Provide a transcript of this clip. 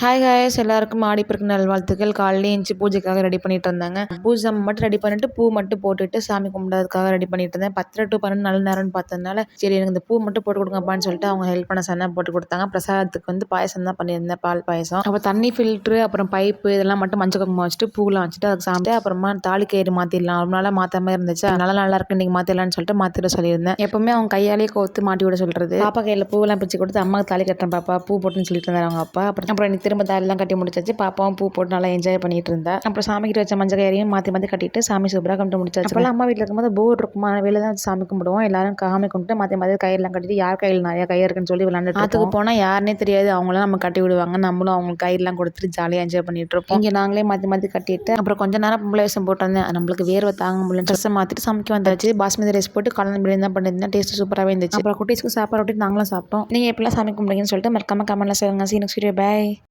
Hi ஹாய்ஸ் எல்லாருக்கும் ஆடிப்பிறகு நல்வாழ்த்துக்கள். காலையிலே எழுந்துச்சி பூஜைக்காக ரெடி பண்ணிட்டு இருந்தாங்க பூஜை மட்டும் ரெடி பண்ணிட்டு பூ மட்டும் போட்டுட்டு சாமி கும்பிட்றதுக்காக ரெடி பண்ணிட்டு இருந்தேன். பத்தரை டு பன்னெண்டு நல்ல நேரம்னு பார்த்ததுனால சரி எனக்கு இந்த பூ மட்டும் போட்டு கொடுங்கப்பான்னு சொல்லிட்டு அவங்க ஹெல்ப் பண்ண சன்னா போட்டு கொடுத்தாங்க. பிரசாதத்துக்கு வந்து பாயசம் தான் பண்ணியிருந்தேன் பால் பாயசம். அப்புறம் தண்ணி ஃபில்ட்ரு அப்புறம் பைப்பு இதெல்லாம் மட்டும் மஞ்சள் குங்குமம் வச்சுட்டு பூலாம் வச்சுட்டு அதுக்கு சாப்பிட்டு அப்புறமா தாலி கயிறு மாற்றிடலாம் ரொம்ப நாளாக மாற்றாம இருந்துச்சு. அதனால நல்லா இருக்கு இன்னைக்கு மாற்றிடலாம்னு சொல்லிட்டு மாற்றிட சொல்லியிருந்தேன். எப்பவுமே அவங்க கையாலேயே கோத்து மாட்டி விட சொல்கிறது பாப்பா கையில் பூவெல்லாம் பிச்சு கொடுத்து அம்மாவுக்கு தாலி கட்டுறேன் பாப்பா பூ போட்டுன்னு சொல்லிட்டு இருந்தாரு அவங்க அப்பா. அப்புறம் அப்புறம் எனக்கு திரும்ப தாலிலாம் கட்டி முடிச்சாச்சு. பாப்பாவும் பூ போட்டு நல்லா என்ஜாய் பண்ணிட்டு இருந்தா. அப்புறம் சாமிக்கிட்ட வச்ச மஞ்சள் கயிறையும் மாற்றி மாற்றி கட்டிட்டு சாமி சூப்பராக கும்பிட்டு முடிச்சாச்சு. அப்போல்லாம் அம்மா வீட்டில் இருக்கும்போது போர் இருக்குமா. வெளியில தான் சாமி கும்பிடுவோம். எல்லாரும் சாமி கும்பிட்டு மாற்றி மாற்றி கயிறுலாம் கட்டிட்டு யார் கையில் நிறைய கயிறு இருக்குன்னு சொல்லி விளாண்டுட்டு ஆற்றுக்கு போனால் யாருனே தெரியாது. அவங்களும் நம்ம கட்டி விடுவாங்க. நம்மளும் அவங்களுக்கு கயிறுலாம் கொடுத்துட்டு ஜாலியாக என்ஜாய் பண்ணிட்டு இருப்போம். இங்கே நாங்களே மாற்றி மாற்றி கட்டிட்டு அப்புறம் கொஞ்ச நேரம் பொம்பளை வேஷம் போட்டு வந்தேன். நம்மளுக்கு வேர்வை தாங்க முடியல ட்ரெஸ்ஸை மாற்றிட்டு சமைக்க வந்தாச்சு. பாஸ்மதி ரைஸ் போட்டு கலந்து பிரியாணி தான் பண்ணியிருந்தேன். டேஸ்ட் சூப்பராகவே இருந்துச்சு. அப்புறம் குட்டீஸ்க்கு சாப்பாடு நாங்களும் சாப்பிட்டோம். நீங்கள் எப்படிலாம் சாமி கும்பிடுங்கன்னு சொல்லிட்டு மறக்காம கமெண்ட்ல சொல்லுங்க. சீனக்ஸ் வீடியோ பை